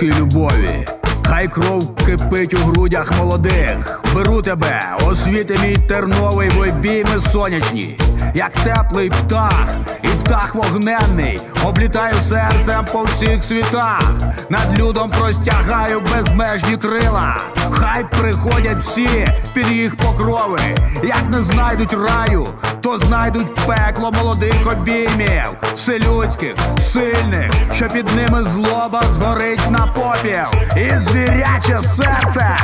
вогню, любові. Хай кров кипить у грудях молодих. Беру тебе, освіти мій терновий в обійми сонячні, як теплий птах, птах вогненний, облітаю серцем по всіх світах, над людом простягаю безмежні крила. Хай приходять всі під їх покрови, як не знайдуть раю, то знайдуть пекло молодих обіймів, вселюдських, сильних, що під ними злоба згорить на попіл, і звіряче серце.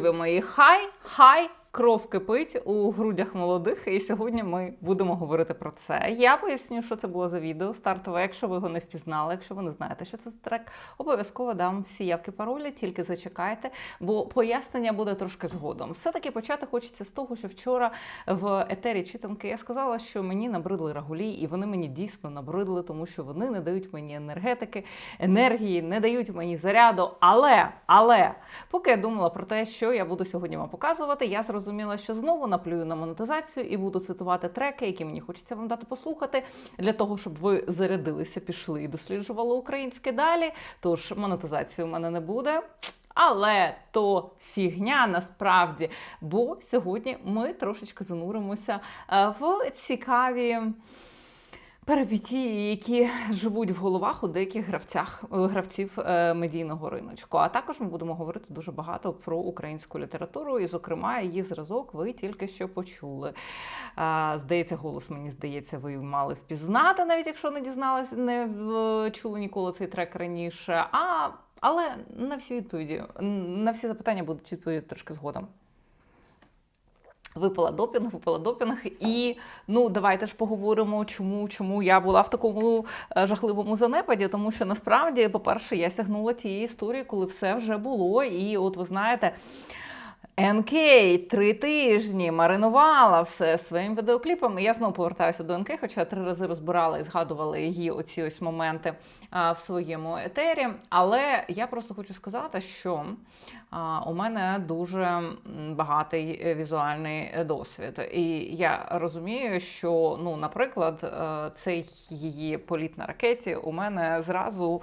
Тач, її хай, хай. Кров кипить у грудях молодих, і сьогодні ми будемо говорити про це. Я поясню, що це було за відео стартове. Якщо ви його не впізнали, якщо ви не знаєте, що це за трек, обов'язково дам всі явки паролі, тільки зачекайте, бо пояснення буде трошки згодом. Все-таки почати хочеться з того, що вчора в етері читанки я сказала, що мені набридли рагулі, і вони мені дійсно набридли, тому що вони не дають мені енергетики, енергії, не дають мені заряду. Але, але, поки я думала про те, що я буду сьогодні вам показувати, я зрозуміла, що знову наплюю на монетизацію і буду цитувати треки, які мені хочеться вам дати послухати, для того, щоб ви зарядилися, пішли і досліджували українське далі. Тож монетизації у мене не буде. Але то фігня насправді, бо сьогодні ми трошечки зануримося е, в цікаві перипетії, які живуть в головах у деяких гравцях, е, гравців е, медійного риночку. А також ми будемо говорити дуже багато про українську літературу, і, зокрема, її зразок ви тільки що почули. Здається, голос мені здається, ви мали впізнати, навіть якщо не дізналися, не е, чули ніколи цей трек раніше. А але на всі відповіді, на всі запитання будуть відповіді трошки згодом. Випала допінг, випала допінг, і ну давайте ж поговоримо, чому, чому я була в такому е, жахливому занепаді. Тому що насправді, по-перше, я сягнула тієї історії, коли все вже було. І от ви знаєте. НК три тижні маринувала все своїм відеокліпом. І я знову повертаюся до НК, хоча три рази розбирала і згадувала її оці ось моменти а, в своєму етері. Але я просто хочу сказати, що а, у мене дуже багатий е, візуальний досвід. І я розумію, що, ну, наприклад, е, цей її політ на ракеті у мене зразу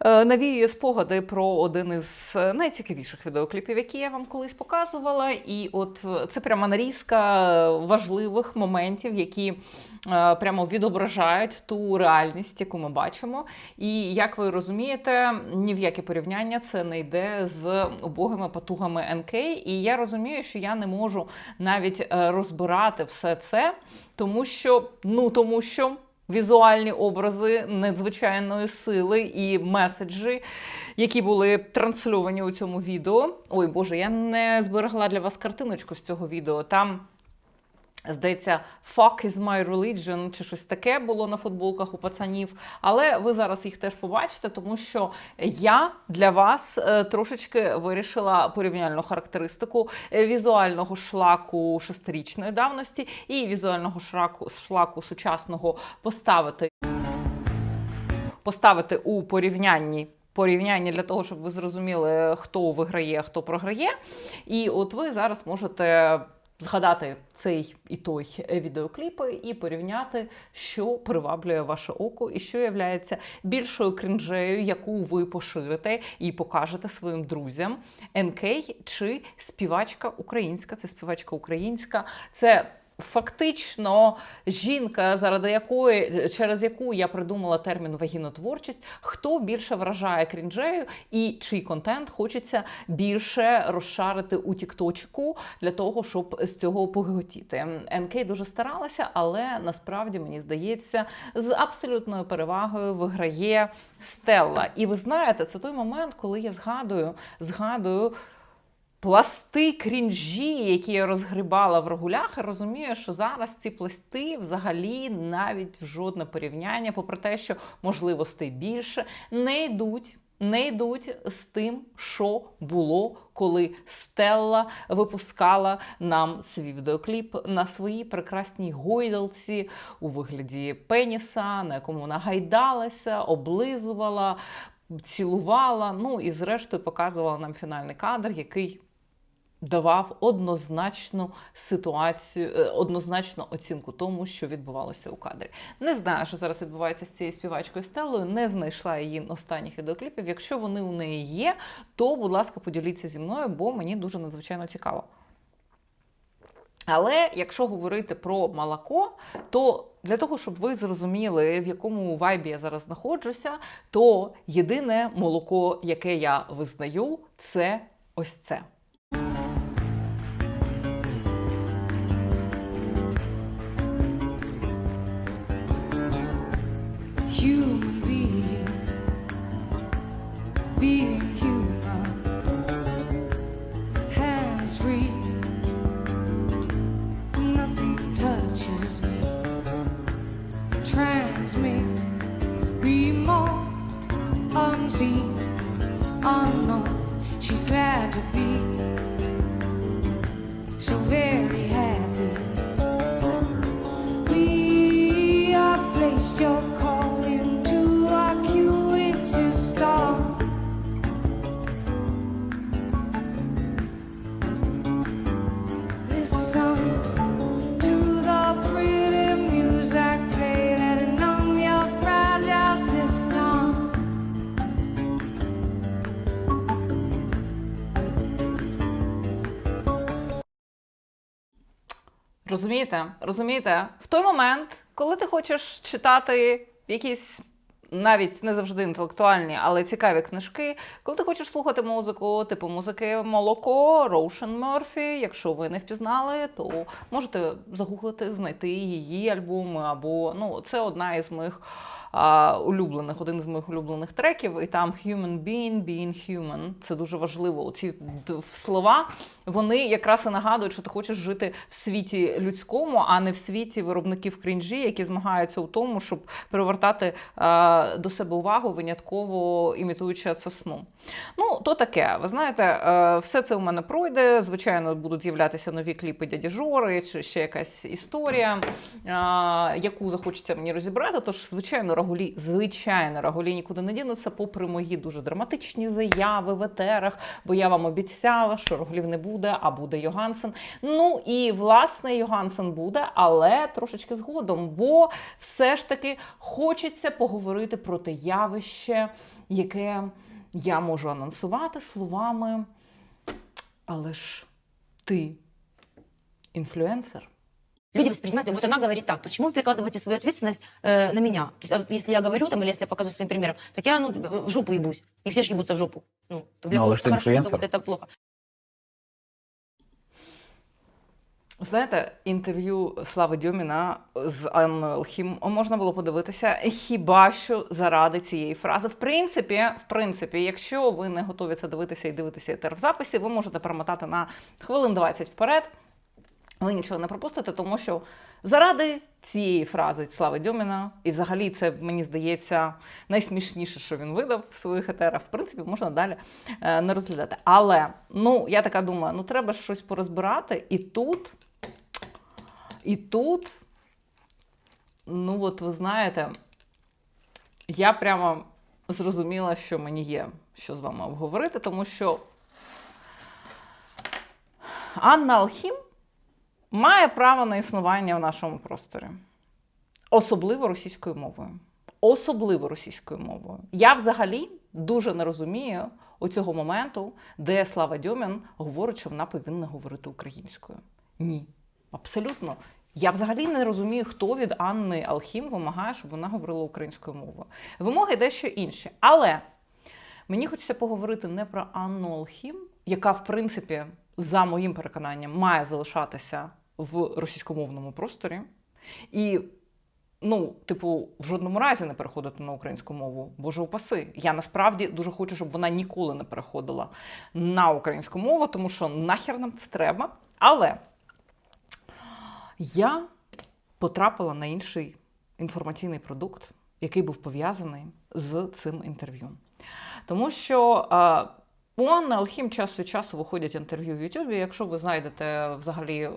е, навіює спогади про один із найцікавіших відеокліпів, які я вам колись показувала. І от е, це прямо нарізка важливих моментів, які е, прямо відображають ту реальність, яку ми бачимо. І як ви розумієте, ні в яке порівняння це не йде з убогими потугами НК. І я розумію, що я не можу навіть е, розбирати все це, тому що ну тому що. Візуальні образи надзвичайної сили і меседжі, які були трансльовані у цьому відео. Ой Боже, я не зберегла для вас картиночку з цього відео. Там. Здається, fuck is my religion, чи щось таке було на футболках у пацанів. Але ви зараз їх теж побачите, тому що я для вас е, трошечки вирішила порівняльну характеристику візуального шлаку шестирічної давності і візуального шлаку, шлаку сучасного поставити, поставити у порівнянні. Порівняння для того, щоб ви зрозуміли, хто виграє, хто програє. І от ви зараз можете згадати цей і той відеокліпи і порівняти, що приваблює ваше око, і що є більшою крінжею, яку ви поширите і покажете своїм друзям. НК чи співачка українська, це співачка українська, це. Фактично, жінка, заради якої через яку я придумала термін вагінотворчість, хто більше вражає крінжею і чий контент хочеться більше розшарити у Тікточку для того, щоб з цього поготіти. НК дуже старалася, але насправді мені здається, з абсолютною перевагою виграє Стелла. І ви знаєте, це той момент, коли я згадую, згадую. Пласти крінжі, які я розгрібала в рогулях, і розумію, що зараз ці пласти взагалі навіть в жодне порівняння, попри те, що можливостей більше, не йдуть не йдуть з тим, що було, коли Стелла випускала нам свій відеокліп на своїй прекрасній гойдалці у вигляді пеніса, на якому вона гайдалася, облизувала, цілувала. Ну і зрештою показувала нам фінальний кадр, який давав однозначну ситуацію, е, однозначну оцінку тому, що відбувалося у кадрі. Не знаю, що зараз відбувається з цією співачкою Стеллою, не знайшла її останніх відеокліпів. Якщо вони у неї є, то, будь ласка, поділіться зі мною, бо мені дуже надзвичайно цікаво. Але якщо говорити про молоко, то для того, щоб ви зрозуміли, в якому вайбі я зараз знаходжуся, то єдине молоко, яке я визнаю, це ось це. Unseen, unknown. Oh, she's glad to be so very happy. We have placed your Розумієте? Розумієте? В той момент, коли ти хочеш читати якісь навіть не завжди інтелектуальні, але цікаві книжки, коли ти хочеш слухати музику, типу музики Молоко, Роушен Мерфі, якщо ви не впізнали, то можете загуглити, знайти її альбоми, або ну, це одна із моїх а, улюблених, один з моїх улюблених треків, і там Human Being, Being Human. Це дуже важливо. Оці д- слова вони якраз і нагадують, що ти хочеш жити в світі людському, а не в світі виробників крінжі, які змагаються у тому, щоб привертати до себе увагу, винятково імітуючи це сну. Ну, то таке. Ви знаєте, е, все це у мене пройде. Звичайно, будуть з'являтися нові кліпи дяді Жори, чи ще якась історія, е, яку захочеться мені розібрати. Тож, звичайно, Рагулі, звичайно, Рагулі нікуди не дінуться, попри мої дуже драматичні заяви в етерах, бо я вам обіцяла, що Рагулів не буде, а буде Йогансен. Ну і власне Йогансен буде, але трошечки згодом, бо все ж таки хочеться поговорити про те явище, яке я можу анонсувати словами. Але ж ти інфлюенсер. Люди воспринимают, вот она говорит так, почему вы перекладываете свою ответственность э, на меня? То есть, а вот если я говорю там, или если я показываю своим примером, так я ну, в жопу ебусь. И все же ебутся в жопу. Ну, так для Ну, але кого-то ж ти хорошо, для інфлюенсер. кого-то это плохо. Знаєте, інтерв'ю Слави Дьоміна з Анною Алхім можна було подивитися хіба що заради цієї фрази. В принципі, в принципі, якщо ви не готові це дивитися і дивитися етер в записі, ви можете перемотати на хвилин 20 вперед. Ви нічого не пропустите, тому що заради цієї фрази Слави Дьоміна, і взагалі це мені здається найсмішніше, що він видав в своїх етерах. В принципі, можна далі е, не розглядати. Але ну я така думаю, ну треба щось порозбирати, і тут, і тут, ну от ви знаєте, я прямо зрозуміла, що мені є що з вами обговорити, тому що Анна Алхім має право на існування в нашому просторі, особливо російською мовою. Особливо російською мовою. Я взагалі дуже не розумію оцього моменту, де Слава Дьомін говорить, що вона повинна говорити українською. Ні, абсолютно. Я взагалі не розумію, хто від Анни Алхім вимагає, щоб вона говорила українською мовою. Вимоги дещо інші. Але мені хочеться поговорити не про Анну Алхім, яка, в принципі, за моїм переконанням, має залишатися в російськомовному просторі. І, ну, типу, в жодному разі не переходити на українську мову. Боже упаси. Я насправді дуже хочу, щоб вона ніколи не переходила на українську мову, тому що нахер нам це треба. Але я потрапила на інший інформаційний продукт, який був пов'язаний з цим інтерв'ю. Тому що у Алхім час від часу виходять інтерв'ю в Ютубі. Якщо ви знайдете взагалі е,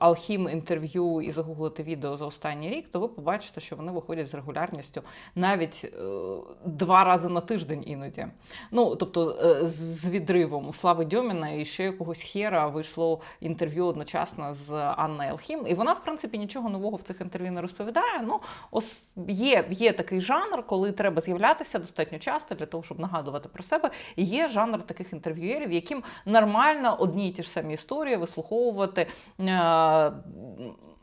Алхім інтерв'ю і загуглите відео за останній рік, то ви побачите, що вони виходять з регулярністю навіть е, два рази на тиждень іноді. Ну, тобто е, з відривом Слави Дьоміна і ще якогось хера вийшло інтерв'ю одночасно з Анною Алхім. І вона, в принципі, нічого нового в цих інтерв'ю не розповідає. Ну, ос, є, є такий жанр, коли треба з'являтися достатньо часто для того, щоб нагадувати про себе. І є жанр таких інтерв'юєрів, яким нормально одні й ті ж самі історії вислуховувати. Е-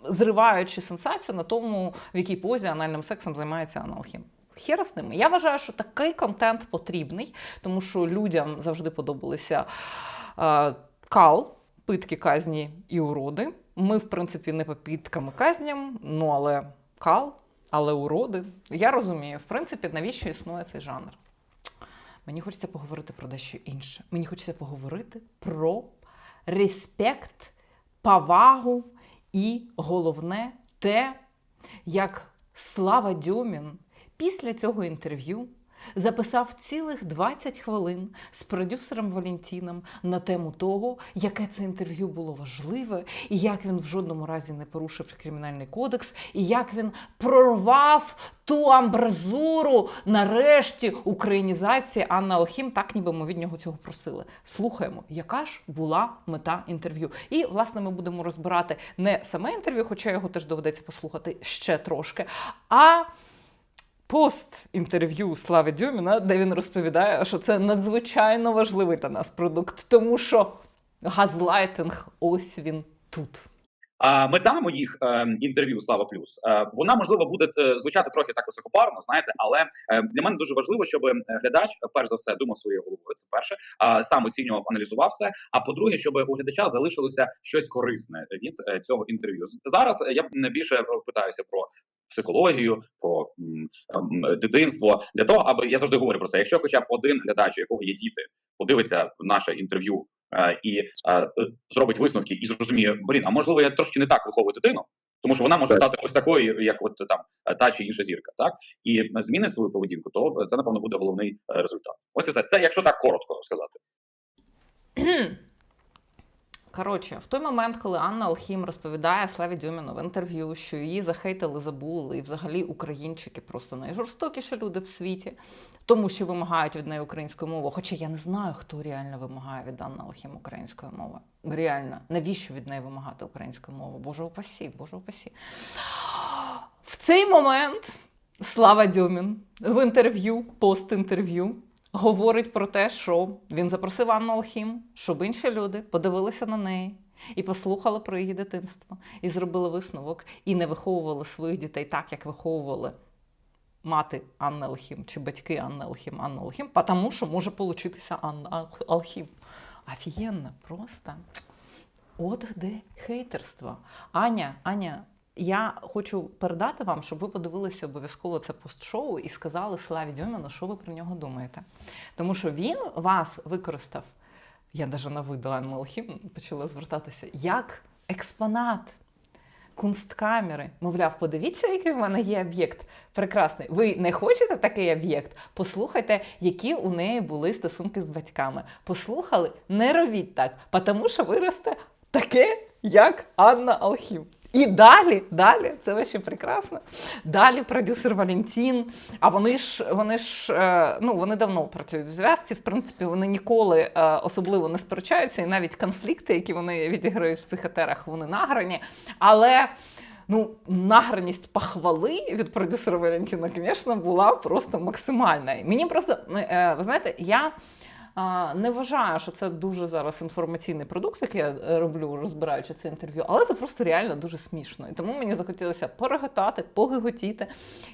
Зриваючи сенсацію на тому, в якій позі анальним сексом займається Анна Алхім. Хер з ними. Я вважаю, що такий контент потрібний, тому що людям завжди подобалися е, кал, питки, казні і уроди. Ми, в принципі, не по підкам і казням, ну але кал, але уроди. Я розумію, в принципі, навіщо існує цей жанр. Мені хочеться поговорити про дещо інше. Мені хочеться поговорити про респект, повагу і головне те, як Слава Дьомін після цього інтерв'ю записав цілих 20 хвилин з продюсером Валентіном на тему того, яке це інтерв'ю було важливе, і як він в жодному разі не порушив кримінальний кодекс, і як він прорвав ту амбразуру нарешті українізації Анна Алхім, так ніби ми від нього цього просили. Слухаємо, яка ж була мета інтерв'ю. І власне ми будемо розбирати не саме інтерв'ю, хоча його теж доведеться послухати ще трошки, а пост інтерв'ю Слави Дюміна, де він розповідає, що це надзвичайно важливий для нас продукт, тому що газлайтинг ось він тут. А мета моїх е, інтерв'ю Слава Плюс е, вона можливо буде е, звучати трохи так високопарно, знаєте, але для мене дуже важливо, щоб глядач, перш за все, думав своєю головою. Це перше, сам оцінював, аналізував все. А по-друге, щоб у глядача залишилося щось корисне від цього інтерв'ю. Зараз я не більше питаюся про психологію, про дитинство для того, аби я завжди говорю про це. Якщо хоча б один глядач, у якого є діти, подивиться наше інтерв'ю і е, е, зробить висновки і зрозуміє, блін, а можливо, я трошки не так виховую дитину, тому що вона може стати ось такою, як от там е, та чи інша зірка, так і зміни свою поведінку, то це напевно буде головний е, результат. Ось і все. Це якщо так коротко сказати. Коротше, в той момент, коли Анна Алхім розповідає Славі Дюміну в інтерв'ю, що її захейтили, забули, і взагалі українчики просто найжорстокіші люди в світі, тому що вимагають від неї української мови. Хоча я не знаю, хто реально вимагає від Анни Алхім української мови. Реально, навіщо від неї вимагати української мови? Боже упасі, Боже упасі. В цей момент Слава Дюмін в інтерв'ю, пост-інтерв'ю, говорить про те, що він запросив Анну Алхім, щоб інші люди подивилися на неї і послухали про її дитинство, і зробили висновок, і не виховували своїх дітей так, як виховували мати Анни Алхім чи батьки Анни Алхім, Анну Алхім, тому що може получитися Анна Алхім. Офігенно, просто. От де хейтерство. Аня, Аня, я хочу передати вам, щоб ви подивилися обов'язково це постшоу і сказали Славі Дьоміну, що ви про нього думаєте. Тому що він вас використав, я навіть на ви до Алхім почала звертатися, як експонат кунсткамери. Мовляв, подивіться, який в мене є об'єкт. Прекрасний. Ви не хочете такий об'єкт? Послухайте, які у неї були стосунки з батьками. Послухали, не робіть так, тому що виросте таке, як Анна Алхім. І далі, далі, це вообще прекрасно. Далі продюсер Валентін. А вони ж вони ж е, ну вони давно працюють в зв'язці. В принципі, вони ніколи е, особливо не сперечаються, і навіть конфлікти, які вони відіграють в цих етерах, вони награні. Але ну, награність похвали від продюсера Валентіна, звісно, була просто максимальна. Мені просто, е, ви знаєте, я. Не вважаю, що це дуже зараз інформаційний продукт, який я е, роблю, розбираючи це інтерв'ю, але це просто реально дуже смішно. І тому мені захотілося пореготати, погиготіти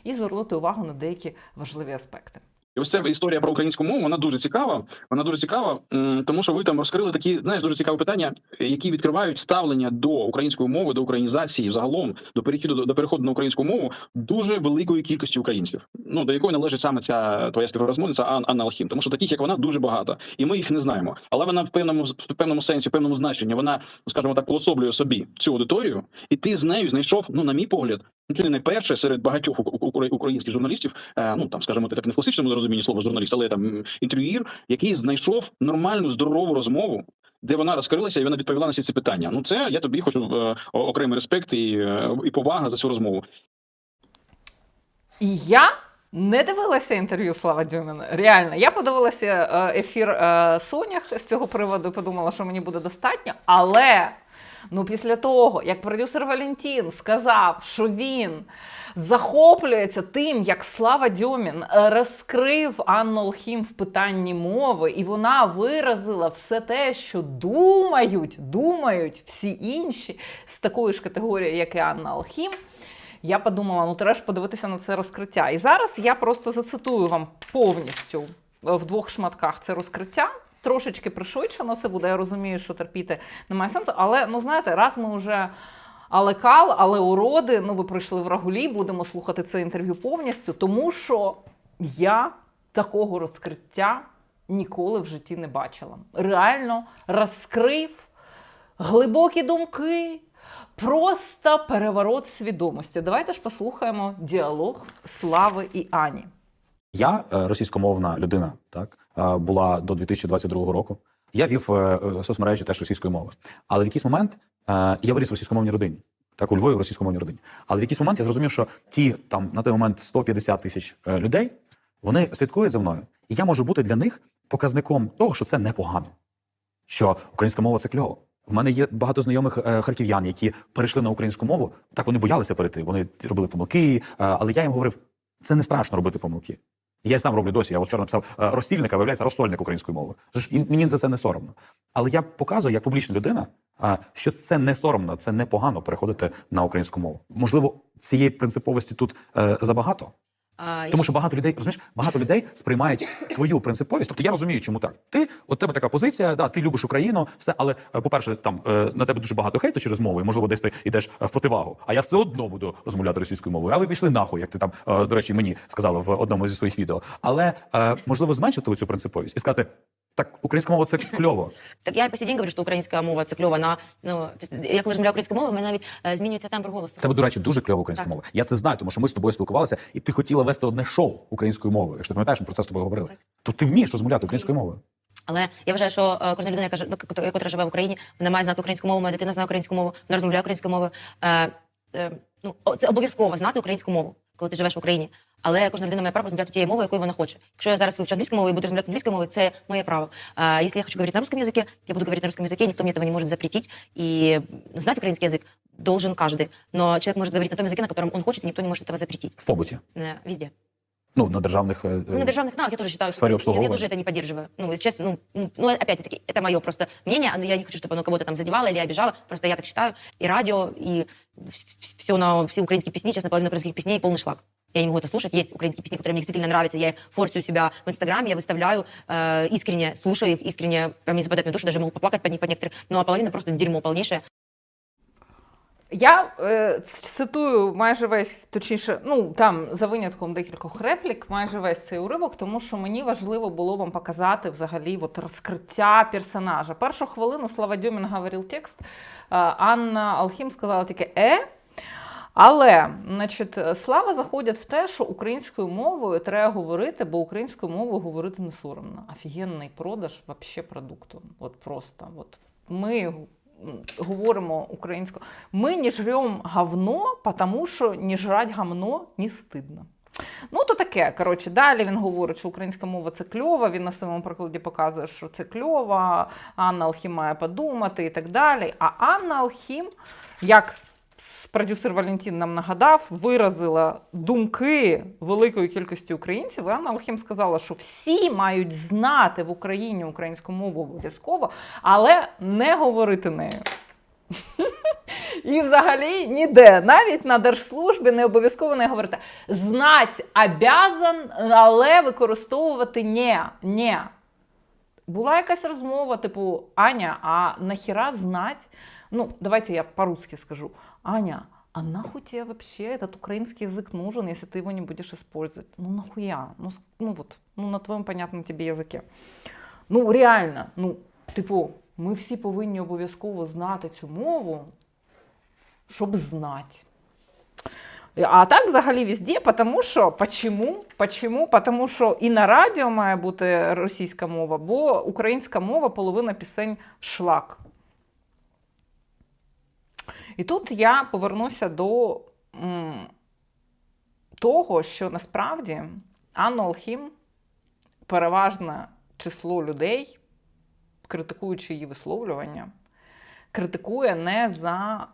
і звернути увагу на деякі важливі аспекти. І ось ця історія про українську мову, вона дуже цікава. Вона дуже цікава, тому що ви там розкрили такі, знаєш, дуже цікаві питання, які відкривають ставлення до української мови, до українізації, загалом до перехіду до, до переходу на українську мову дуже великої кількості українців. Ну до якої належить саме ця твоя співрозмовниця Ан- Анна Алхім, тому що таких, як вона, дуже багато, і ми їх не знаємо. Але вона в певному в певному сенсі, в певному значенні, вона, скажімо так, уособлює собі цю аудиторію, і ти з нею знайшов, ну на мій погляд, Ну, чи не найперше серед багатьох ук- ук- українських журналістів, е, ну там скажімо так не в класичному розумінні слова журналіст, але там м, інтерв'юїр, який знайшов нормальну здорову розмову, де вона розкрилася і вона відповіла на всі ці питання. Ну це я тобі хочу е, окремий респект і, е, і повага за цю розмову. Я не дивилася інтерв'ю Слава Дюміна. Реально, я подивилася е, ефір е, Сонях з цього приводу подумала, що мені буде достатньо. Але ну, після того, як продюсер Валентін сказав, що він захоплюється тим, як Слава Дьомін е, розкрив Анну Алхім в питанні мови, і вона виразила все те, що думають, думають всі інші з такої ж категорії, як і Анна Алхім. Я подумала, ну треба ж подивитися на це розкриття. І зараз я просто зацитую вам повністю е, в двох шматках це розкриття. Трошечки пришвидшено це буде. Я розумію, що терпіти немає сенсу. Але ну знаєте, раз ми вже але кал, але уроди, ну ви прийшли в Рагулі, будемо слухати це інтерв'ю повністю, тому що я такого розкриття ніколи в житті не бачила. Реально розкрив глибокі думки, просто переворот свідомості. Давайте ж послухаємо діалог Слави і Ані. Я е, російськомовна людина, так була до 2022 року. Я вів е, е, соцмережі теж російської мови. Але в якийсь момент е, я виріс в російськомовній родині. Так, у Львові в російськомовній родині. Але в якийсь момент я зрозумів, що ті там на той момент 150 тисяч е, людей вони слідкують за мною, і я можу бути для них показником того, що це непогано, що українська мова це кльово. В мене є багато знайомих е, харків'ян, які перейшли на українську мову. Так вони боялися перейти, вони робили помилки, е, але я їм говорив: це не страшно робити помилки. Я сам роблю досі. Я от вчора написав розсільника, виявляється розсольник українською мовою. Тож і мені за це не соромно. Але я показую як публічна людина, що це не соромно, це непогано переходити на українську мову. Можливо, цієї принциповості тут е, забагато. А, Тому що багато людей, розумієш, багато людей сприймають твою принциповість. Тобто я розумію, чому так. Ти, от тебе така позиція, да, ти любиш Україну, все, але е, по-перше, там е, на тебе дуже багато хейту через мову, і можливо, десь ти йдеш е, в противагу. А я все одно буду розмовляти російською мовою. А ви пішли нахуй, як ти там, е, до речі, мені сказала в одному зі своїх відео. Але е, можливо зменшити цю принциповість і сказати. Так, українська мова це кльово. Так я по сей день говорю, що українська мова це кльово. На ну то я коли розмовляю українською мовою, мене навіть е, змінюється тембр голосу. В тебе, до речі, дуже кльова українська Так. мова. Я це знаю, тому що ми з тобою спілкувалися, і ти хотіла вести одне шоу українською мовою. Якщо ти пам'ятаєш, ми про це з тобою говорили. Так. То ти вмієш розмовляти українською мовою. Але я вважаю, що е, кожна людина, яка ж- яка яка живе в Україні, вона має знати українську мову, моя дитина знає українську мову, вона розмовляє українською мовою. Е, е, ну, о, це обов'язково знати українську мову, коли ти живеш в Україні. Але кожна людина має право розмовляти тією мовою, якою вона хоче. Якщо я зараз вивчу англійську мову і буду розмовляти англійською мовою, це моє право. А если я хочу говорить на русском языке, я буду говорить на русском языке, никто мне этого не может запретить. И знать украинский язык должен каждый. Но человек может говорить на том языке, на котором он хочет, и никто не может этого запретить. В побуті. Э, Везде. Ну, на державних. е, Ну, на державных каналах я тоже считаю, в сфере что я, я обслуговывания. тоже это не поддерживаю. Ну, если честно, ну, ну, ну, опять-таки, это мое просто мнение, но я не хочу, чтобы оно кого-то там задевало или обижало, просто я так считаю. И радио, и все, на, все украинские песни, честно, половина украинских песней полный шлак. Я не могу это слушать. Есть украинские песни, которые мне действительно нравятся. Я их форсю у себя в Инстаграме, я выставляю, э, искренне слушаю их, искренне прям не западают мне душу, даже могу поплакать под них, под некоторых. Ну, а половина просто дерьмо полнейшее. Я е, цитую майже весь, точніше, ну там за винятком декількох реплік, майже весь цей уривок, тому що мені важливо було вам показати взагалі от розкриття персонажа. Першу хвилину Слава Дьомін говорив текст. е, Анна Алхім сказала тільки е. Але, значить, слава заходять в те, що українською мовою треба говорити, бо українською мовою говорити не соромно. Офігенний продаж вообще продукту. От просто. От ми говоримо українською. Ми не жрем говно, тому що не жрать говно не стидно. Ну, то таке. Коротше, далі він говорить, що українська мова це кльова. Він на своєму прикладі показує, що це кльова. Анна Алхім має подумати і так далі. А Анна Алхім, як продюсер Валентин нам нагадав, виразила думки великої кількості українців. Анна Алхім сказала, що всі мають знати в Україні українську мову обов'язково, але не говорити нею. І взагалі ніде, навіть на держслужбі не обов'язково не говорити. Знать обязан, але використовувати не. не. Була якась розмова, типу, Аня, а нахіра знать? Ну, давайте я по-русски скажу. Аня, а нахуй тебе вообще этот украинский язык нужен, если ты его не будешь использовать? Ну нахуя? Ну, с- ну вот, ну на твоєму понятному тебе язике. Ну реально, ну, типу, ми всі повинні обов'язково знати цю мову, щоб знати. А так взагалі везде, тому що почему? Почему? Тому що і на радіо має бути російська мова, бо українська мова половина пісень шлак. І тут я повернуся до м, того, що насправді Анну Алхім переважне число людей, критикуючи її висловлювання, критикує не за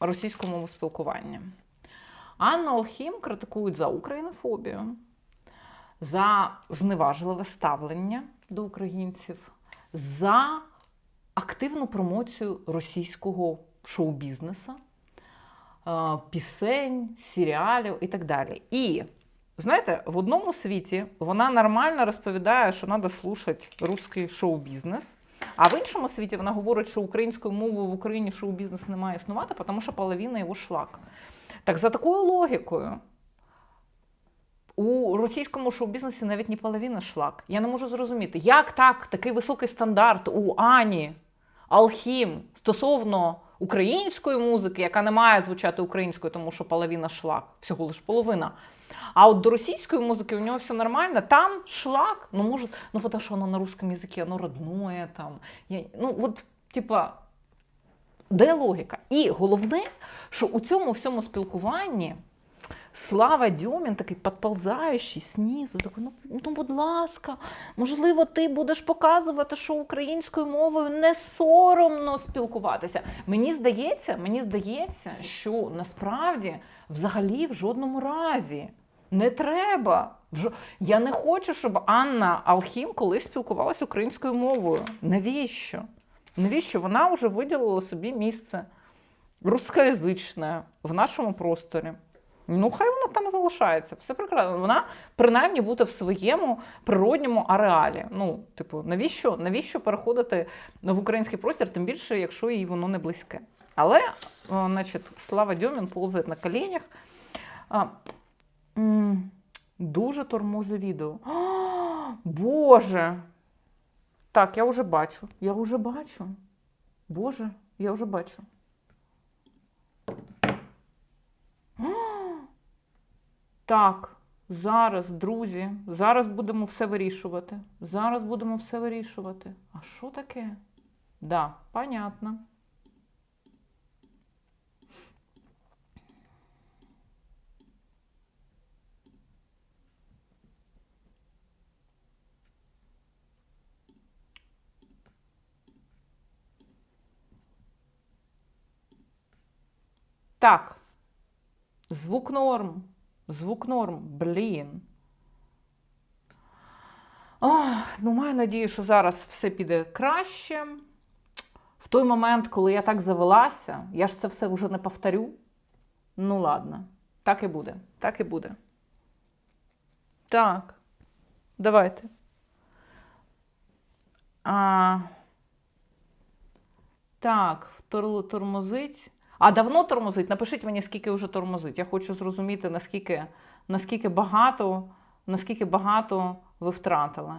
російську мову спілкування. Анну Алхім критикують за українофобію, за зневажливе ставлення до українців, за активну промоцію російського шоу-бізнесу, е, пісень, серіалів і так далі. І знаєте, в одному світі вона нормально розповідає, що треба слухати русський шоу-бізнес. А в іншому світі вона говорить, що українською мовою в Україні шоу-бізнес не має існувати, тому що половина його шлак. Так за такою логікою, у російському шоу-бізнесі навіть не половина шлак. Я не можу зрозуміти, як так, такий високий стандарт у Ані Алхім стосовно української музики, яка не має звучати українською, тому що половина шлак, всього лиш половина. А от до російської музики у нього все нормально, там шлак, ну може, ну тому що воно на русском язикі, воно родное там. Я, ну от, типа, де логіка? І головне, що у цьому всьому спілкуванні Слава Дьомін такий підползаючий знизу, такий, ну, ну, будь ласка, можливо, ти будеш показувати, що українською мовою не соромно спілкуватися. Мені здається, мені здається, що насправді взагалі в жодному разі не треба. Я не хочу, щоб Анна Алхім колись спілкувалася українською мовою. Навіщо? Навіщо? Вона вже виділила собі місце рускоязичне в нашому просторі. Ну, хай вона там залишається. Все прекрасно. Вона принаймні буде в своєму природньому ареалі. Ну, типу, навіщо, навіщо переходити в український простір, тим більше, якщо їй воно не близьке. Але, о, значить, Слава Дьомін ползає на коленях. Дуже тормозе відео. А, Боже! Так, я вже бачу. Я вже бачу. Боже, я вже бачу. Так, зараз, друзі, зараз будемо все вирішувати. Зараз будемо все вирішувати. А що таке? Да, понятно. Так. Звук норм. Звук норм. Блін. Ох, ну, маю надію, що зараз все піде краще. В той момент, коли я так завелася, я ж це все вже не повторю. Ну, ладно, так і буде. Так і буде. Так. Давайте. А, так, тор- тормозить. А давно тормозить? Напишіть мені, скільки вже тормозить. Я хочу зрозуміти, наскільки, наскільки багато, наскільки багато ви втратили.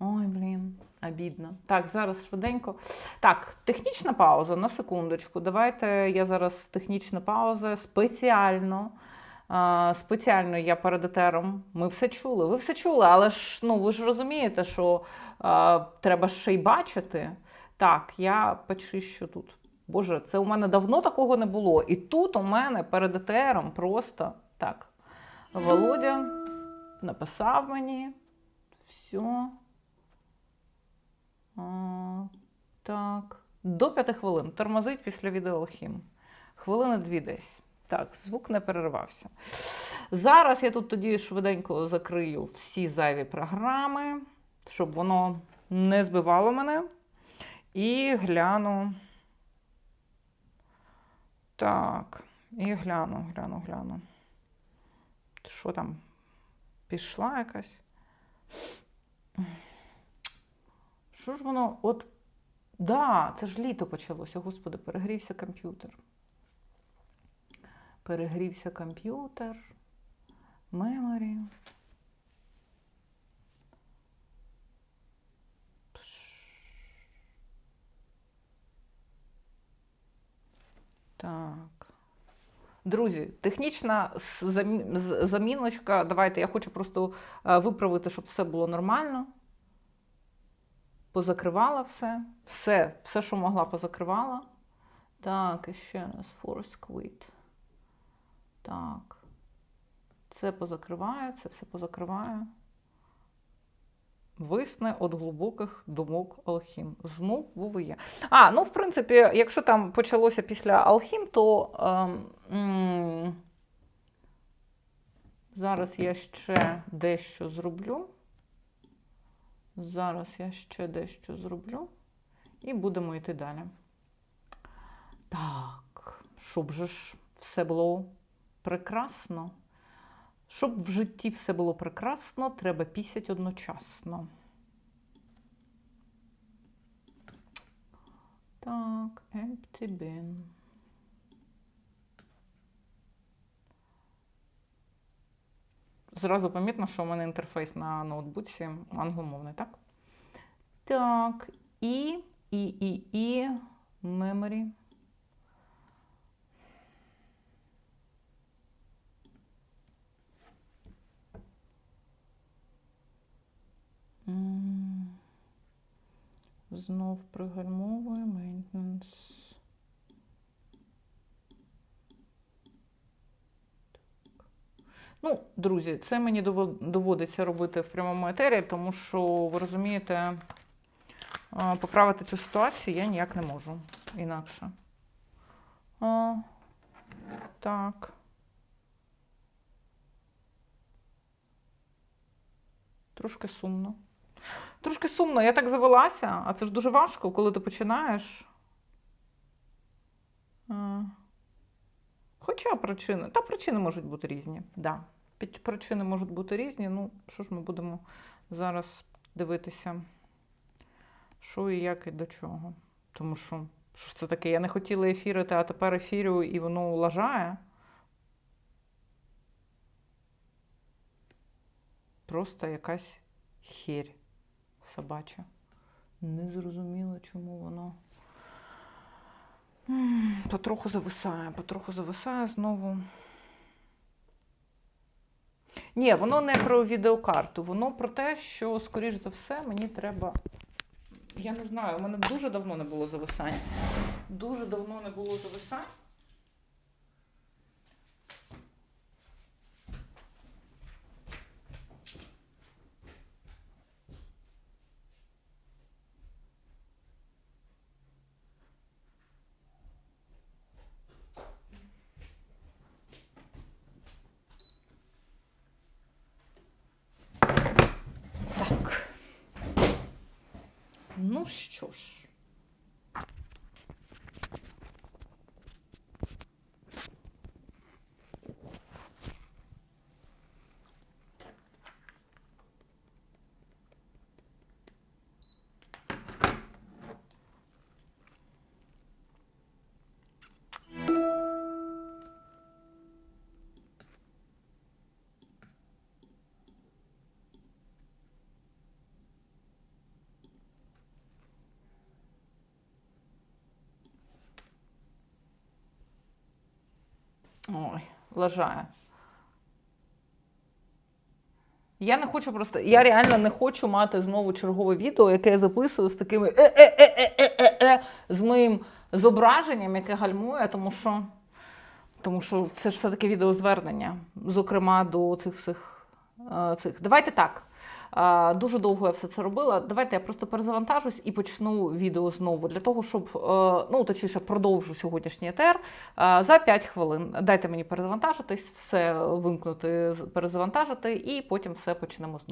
Ой, блін, обідно. Так, зараз швиденько. Так, технічна пауза на секундочку. Давайте я зараз технічна пауза спеціально. Спеціально я перед етером. Ми все чули. Ви все чули, але ж ну ви ж розумієте, що а, треба ще й бачити. Так, я почищу тут. Боже, це у мене давно такого не було. І тут у мене перед етером просто так. Володя написав мені. Все. А, так. До п'яти хвилин. Тормозить після відеоалхім. Хвилини дві десь. Так, звук не перервався. Зараз я тут тоді швиденько закрию всі зайві програми, щоб воно не збивало мене. І гляну. Так, і гляну, гляну, гляну. Що там? Пішла якась? Що ж воно? От. Да, це ж літо почалося, господи, перегрівся комп'ютер. Перегрівся комп'ютер. Меморі. Так. Друзі, технічна заміночка. Давайте я хочу просто е, виправити, щоб все було нормально. Позакривала все. Все, все, що могла, позакривала. Так, і ще раз force quit. Так. Це позакриваю, це все позакриваю. Висне від глибоких думок Алхім. Змов був і я. А, ну, в принципі, якщо там почалося після Алхім, то м, зараз я ще дещо зроблю. Зараз я ще дещо зроблю. І будемо йти далі. Так, щоб же ж все було прекрасно. Щоб в житті все було прекрасно, треба пісять одночасно. Так, empty bin. Зразу помітно, що у мене інтерфейс на ноутбуці англомовний, так? Так, і, і, і, і, memory. Знов пригальмовує maintenance. Ну, друзі, це мені доводиться робити в прямому етері, тому що, ви розумієте, поправити цю ситуацію я ніяк не можу інакше. А, так. Трошки сумно. Трошки сумно, я так завелася, а це ж дуже важко, коли ти починаєш. Хоча причини, та причини можуть бути різні. Да. Причини можуть бути різні. Ну, що ж ми будемо зараз дивитися, що і як і до чого. Тому що, що це таке? Я не хотіла ефірити, а тепер ефірю і воно лажає. Просто якась херь собача. Не зрозуміло, чому воно. Потроху зависає, потроху зависає знову. Ні, воно не про відеокарту, воно про те, що, скоріш за все, мені треба. Я не знаю, у мене дуже давно не було зависань. Дуже давно не було зависань. Так. Ну що ж. Ой, лажає. Я не хочу просто. Я реально не хочу мати знову чергове відео, яке я записую з такими е-е-е-е-е-е з моїм зображенням, яке гальмує, тому що, тому що це ж все-таки відеозвернення, зокрема до цих всіх е, цих. Давайте так. Дуже довго я все це робила. Давайте я просто перезавантажусь і почну відео знову для того, щоб е, ну точніше продовжу сьогоднішній етер е, за 5 хвилин. Дайте мені перезавантажитись, все вимкнути, перезавантажити, і потім все почнемо знову.